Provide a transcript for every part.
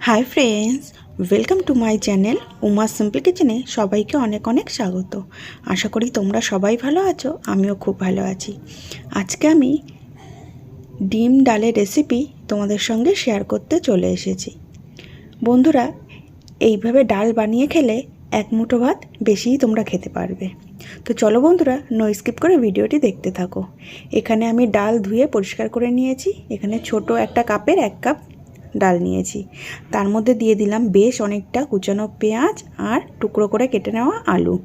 Hi friends welcome to my channel Uma simple কিচেনে সবাইকে অনেক অনেক স্বাগত। আশা করি তোমরা সবাই ভালো আছো, আমিও খুব ভালো আছি। আজকে আমি ডিম ডালের রেসিপি তোমাদের সঙ্গে শেয়ার করতে চলে এসেছি। বন্ধুরা, এইভাবে ডাল বানিয়ে খেলে এক মুঠো ভাত বেশিই তোমরা খেতে পারবে। তো চলো বন্ধুরা নো স্কিপ করে ভিডিওটি দেখতে থাকো। এখানে আমি ডাল ধুয়ে পরিষ্কার করে নিয়েছি। এখানে ছোট একটা কাপের এক কাপ ডাল নিয়েছি। তার মধ্যে দিয়ে দিলাম বেশ অনেকটা কুচানো পেঁয়াজ আর টুকরো করে কেটে নেওয়া আলু।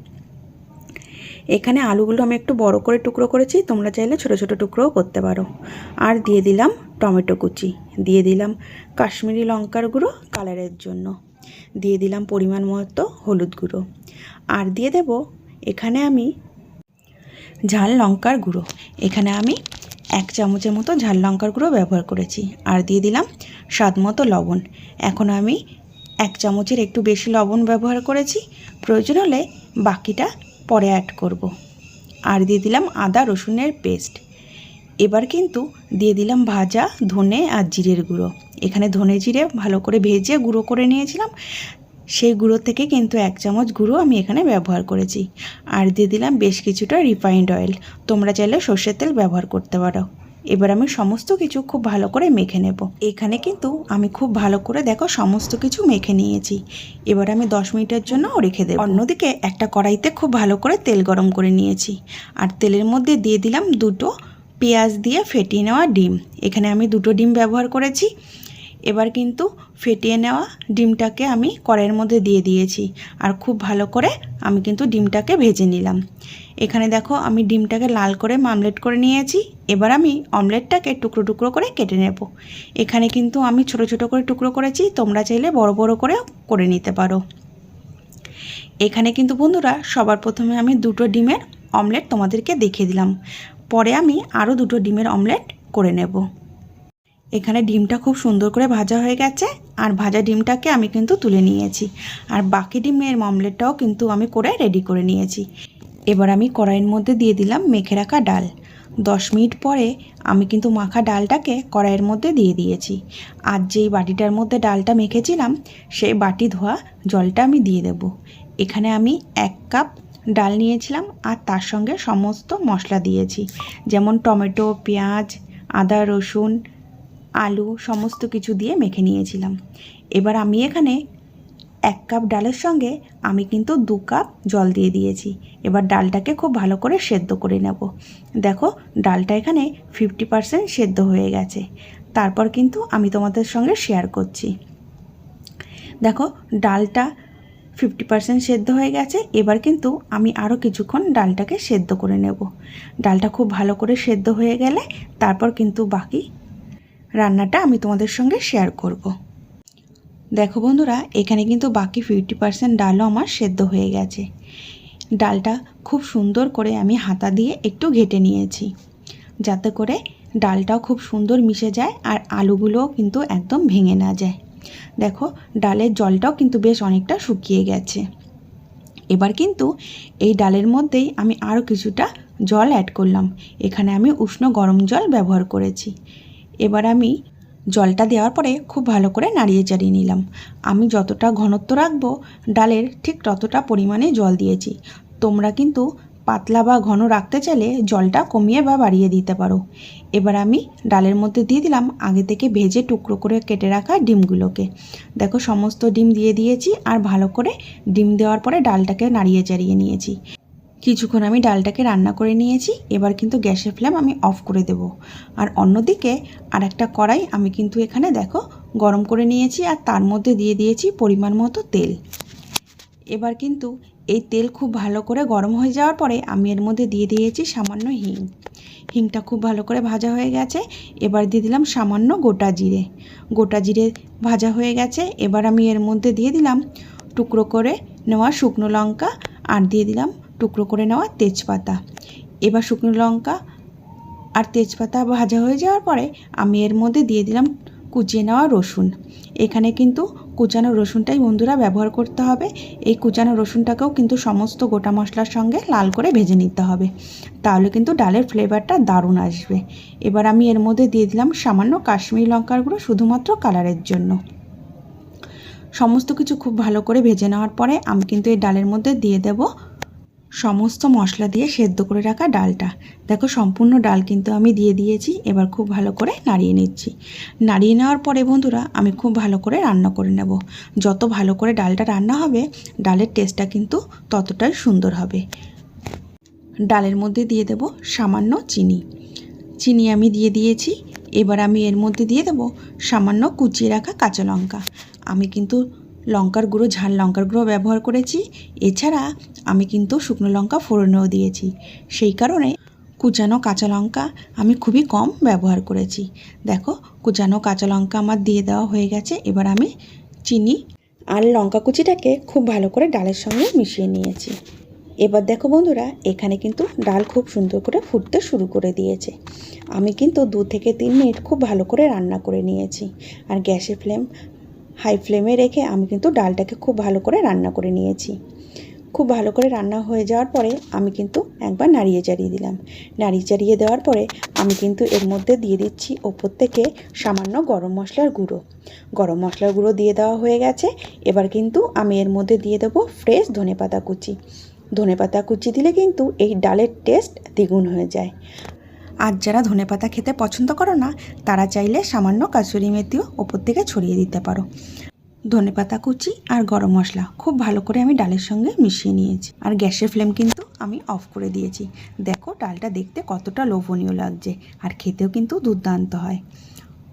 এখানে আলুগুলো আমি একটু বড় করে টুকরো করেছি, তোমরা চাইলে ছোট ছোট টুকরোও করতে পারো। আর দিয়ে দিলাম টমেটো কুচি। দিয়ে দিলাম কাশ্মীরি লঙ্কার গুঁড়ো কালারের জন্য। দিয়ে দিলাম পরিমাণ মতো হলুদ গুঁড়ো। আর দিয়ে দেব এখানে আমি ঝাল লঙ্কার গুঁড়ো। এখানে আমি এক চামচের মতো ঝাল লঙ্কার গুঁড়ো ব্যবহার করেছি। আর দিয়ে দিলাম স্বাদ মতো লবণ। এখন আমি এক চামচের একটু বেশি লবণ ব্যবহার করেছি। প্রয়োজন হলে বাকিটা পরে অ্যাড করব। আর দিয়ে দিলাম আদা রসুনের পেস্ট এবার কিন্তু দিয়ে দিলাম ভাজা, ধনে আর জিরের গুঁড়ো। এখানে ধনে জিরে ভালো করে ভেজে গুঁড়ো করে নিয়েছিলাম। সেই গুঁড়ো থেকে কিন্তু এক চামচ গুঁড়ো আমি এখানে ব্যবহার করেছি। আর দিয়ে দিলাম বেশ কিছুটা রিফাইন্ড অয়েল তোমরা চাইলে সর্ষের তেল ব্যবহার করতে পারো। এবার আমি সমস্ত কিছু খুব ভালো করে মেখে নেব। এখানে কিন্তু আমি খুব ভালো করে দেখো সমস্ত কিছু মেখে নিয়েছি। এবার আমি দশ মিনিটের জন্য রেখে দেবো। অন্যদিকে একটা কড়াইতে খুব ভালো করে তেল গরম করে নিয়েছি। আর তেলের মধ্যে দিয়ে দিলাম দুটো পেঁয়াজ দিয়ে ফেটিয়ে নেওয়া ডিম। এখানে আমি দুটো ডিম ব্যবহার করেছি। এবার কিন্তু ফেটিয়ে নেওয়া ডিমটাকে আমি কড়াইয়ের মধ্যে দিয়ে দিয়েছি। আর খুব ভালো করে আমি কিন্তু ডিমটাকে ভেজে নিলাম। এখানে দেখো আমি ডিমটাকে লাল করে মামলেট করে নিয়েছি। এবার আমি অমলেটটাকে টুকরো টুকরো করে কেটে নেব। এখানে কিন্তু আমি ছোট ছোট করে টুকরো করেছি। তোমরা চাইলে বড় বড় করে করে নিতে পারো। এখানে কিন্তু বন্ধুরা সবার প্রথমে আমি দুটো ডিমের অমলেট তোমাদেরকে দেখিয়ে দিলাম। পরে আমি আরও দুটো ডিমের অমলেট করে নেব। এখানে ডিমটা খুব সুন্দর করে ভাজা হয়ে গেছে, আর ভাজা ডিমটাকে আমি কিন্তু তুলে নিয়েছি। আর বাকি ডিমের অমলেটটাও কিন্তু আমি করে রেডি করে নিয়েছি। এবার আমি কড়াইয়ের মধ্যে দিয়ে দিলাম মেখে রাখা ডাল। দশ মিনিট পরে আমি কিন্তু মাখা ডালটাকে কড়াইয়ের মধ্যে দিয়ে দিয়েছি। আর যেই বাটিটার মধ্যে ডালটা মেখেছিলাম, সেই বাটি ধোয়া জলটা আমি দিয়ে দেব। এখানে আমি এক কাপ ডাল নিয়েছিলাম, আর তার সঙ্গে সমস্ত মশলা দিয়েছি। যেমন টমেটো, পেঁয়াজ, আদা, রসুন আলু, সমস্ত কিছু দিয়ে মেখে নিয়েছিলাম। এবার আমি এখানে এক কাপ ডালের সঙ্গে আমি কিন্তু দু কাপ জল দিয়ে দিয়েছি। এবার ডালটাকে খুব ভালো করে সেদ্ধ করে নেব। দেখো, ডালটা এখানে ফিফটি পারসেন্ট সেদ্ধ হয়ে গেছে। তারপর কিন্তু আমি তোমাদের সঙ্গে শেয়ার করছি। দেখো, ডালটা ফিফটি পারসেন্ট সেদ্ধ হয়ে গেছে। এবার কিন্তু আমি আরও কিছুক্ষণ ডালটাকে সেদ্ধ করে নেব। ডালটা খুব ভালো করে সেদ্ধ হয়ে গেলে তারপর কিন্তু বাকি রান্নাটা আমি তোমাদের সঙ্গে শেয়ার করব। দেখো বন্ধুরা, এখানে কিন্তু বাকি ফিফটি পার্সেন্ট ডালও আমার সেদ্ধ হয়ে গেছে। ডালটা খুব সুন্দর করে আমি হাতা দিয়ে একটু ঘেটে নিয়েছি। যাতে করে ডালটাও খুব সুন্দর মিশে যায় আর আলুগুলোও কিন্তু একদম ভেঙে না যায়। দেখো, ডালের জলটাও কিন্তু বেশ অনেকটা শুকিয়ে গেছে। এবার কিন্তু এই ডালের মধ্যেই আমি আরও কিছুটা জল অ্যাড করলাম। এখানে আমি উষ্ণ গরম জল ব্যবহার করেছি। এবার আমি জলটা দেওয়ার পরে খুব ভালো করে নাড়িয়ে চাড়িয়ে নিলাম। আমি যতটা ঘনত্ব রাখব ডালের ঠিক ততটা পরিমাণে জল দিয়েছি। তোমরা কিন্তু পাতলা বা ঘন রাখতে চাইলে জলটা কমিয়ে বা বাড়িয়ে দিতে পারো। এবার আমি ডালের মধ্যে দিয়ে দিলাম আগে থেকে ভেজে টুকরো করে কেটে রাখা ডিমগুলোকে। দেখো সমস্ত ডিম দিয়ে দিয়েছি আর ভালো করে ডিম দেওয়ার পরে ডালটাকে নাড়িয়ে চাড়িয়ে নিয়েছি। কিছুক্ষণ আমি ডালটাকে রান্না করে নিয়েছি, এবার কিন্তু গ্যাসের ফ্লেম আমি অফ করে দেব। আর অন্যদিকে আর একটা কড়াই আমি কিন্তু এখানে দেখো গরম করে নিয়েছি আর তার মধ্যে দিয়ে দিয়েছি পরিমাণ মতো তেল। এবার কিন্তু এই তেল খুব ভালো করে গরম হয়ে যাওয়ার পরে আমি এর মধ্যে দিয়ে দিয়েছি সামান্য হিং। হিংটা খুব ভালো করে ভাজা হয়ে গেছে, এবার দিয়ে দিলাম সামান্য গোটা জিরে। গোটা জিরে ভাজা হয়ে গেছে, এবার আমি এর মধ্যে দিয়ে দিলাম টুকরো করে নেওয়া শুকনো লঙ্কা আর দিয়ে দিলাম টুকরো করে নেওয়া তেজপাতা। এবার শুকনো লঙ্কা আর তেজপাতা ভাজা হয়ে যাওয়ার পরে আমি এর মধ্যে দিয়ে দিলাম কুচিয়ে নেওয়া রসুন। এখানে কিন্তু কুচানো রসুনটাই বন্ধুরা ব্যবহার করতে হবে। এই কুচানো রসুনটাকেও কিন্তু সমস্ত গোটা মশলার সঙ্গে লাল করে ভেজে নিতে হবে। তাহলে কিন্তু ডালের ফ্লেভারটা দারুণ আসবে। এবার আমি এর মধ্যে দিয়ে দিলাম সামান্য কাশ্মীরি লঙ্কার গুঁড়ো শুধুমাত্র কালারের জন্য। সমস্ত কিছু খুব ভালো করে ভেজে নেওয়ার পরে আমি কিন্তু এই ডালের মধ্যে দিয়ে দেব সমস্ত মশলা দিয়ে সেদ্ধ করে রাখা ডালটা। দেখো, সম্পূর্ণ ডাল কিন্তু আমি দিয়ে দিয়েছি, এবার খুব ভালো করে নাড়িয়ে নিচ্ছি। নাড়িয়ে নেওয়ার পরে বন্ধুরা, আমি খুব ভালো করে রান্না করে নেব। যত ভালো করে ডালটা রান্না হবে, ডালের টেস্টটা কিন্তু ততটাই সুন্দর হবে। ডালের মধ্যে দিয়ে দেব সামান্য চিনি। চিনি আমি দিয়ে দিয়েছি, এবার আমি এর মধ্যে দিয়ে দেব সামান্য কুচিয়ে রাখা কাঁচা লঙ্কা। আমি কিন্তু লঙ্কার গুঁড়ো, ঝাল লঙ্কার গুঁড়ো ব্যবহার করেছি। এছাড়া আমি কিন্তু শুকনো লঙ্কা ফোড়নেও দিয়েছি। সেই কারণে কুচানো কাঁচা লঙ্কা আমি খুবই কম ব্যবহার করেছি। দেখো, কুচানো কাঁচা লঙ্কা আমার দিয়ে দেওয়া হয়ে গেছে। এবার আমি চিনি আর লঙ্কা কুচিটাকে খুব ভালো করে ডালের সঙ্গে মিশিয়ে নিয়েছি। এবার দেখো বন্ধুরা, এখানে কিন্তু ডাল খুব সুন্দর করে ফুটতে শুরু করে দিয়েছে। আমি কিন্তু দু থেকে তিন মিনিট খুব ভালো করে রান্না করে নিয়েছি। আর গ্যাসের ফ্লেম হাই ফ্লেমে রেখে আমি কিন্তু ডালটাকে খুব ভালো করে রান্না করে নিয়েছি। খুব ভালো করে রান্না হয়ে যাওয়ার পরে আমি কিন্তু একবার নাড়িয়ে চাড়িয়ে দিলাম। নাড়িয়ে চাড়িয়ে দেওয়ার পরে আমি কিন্তু এর মধ্যে দিয়ে দিচ্ছি ওপর থেকে সামান্য গরম মশলার গুঁড়ো। গরম মশলার গুঁড়ো দিয়ে দেওয়া হয়ে গেছে। এবার কিন্তু আমি এর মধ্যে দিয়ে দেবো ফ্রেশ ধনেপাতা কুচি। ধনেপাতা কুচি দিলে কিন্তু এই ডালের টেস্ট দ্বিগুণ হয়ে যায়। আর যারা ধনেপাতা খেতে পছন্দ করো না, তারা চাইলে সামান্য কাসুরি মেথিও ওপর থেকে ছড়িয়ে দিতে পারো। ধনেপাতা কুচি আর গরম মশলা খুব ভালো করে আমি ডালের সঙ্গে মিশিয়ে নিয়েছি। আর গ্যাসের ফ্লেম কিন্তু আমি অফ করে দিয়েছি। দেখো ডালটা দেখতে কতটা লোভনীয় লাগছে আর খেতেও কিন্তু দুর্দান্ত হয়।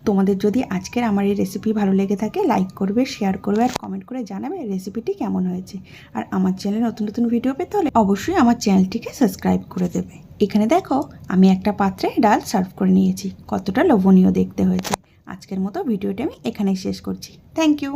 তোমাদের যদি আজকের আমার এই রেসিপি ভালো লেগে থাকে লাইক করবে শেয়ার করবে আর কমেন্ট করে জানাবে রেসিপিটি কেমন হয়েছে। আর আমার চ্যানেলে নতুন নতুন ভিডিও পেতে হলে অবশ্যই আমার চ্যানেলটিকে সাবস্ক্রাইব করে দেবে। এখানে দেখো, আমি একটা পাত্রে ডাল সার্ভ করে নিয়েছি। কতটা লোভনীয় দেখতে হয়েছে। আজকের মতো ভিডিওটি আমি এখানেই শেষ করছি। Thank you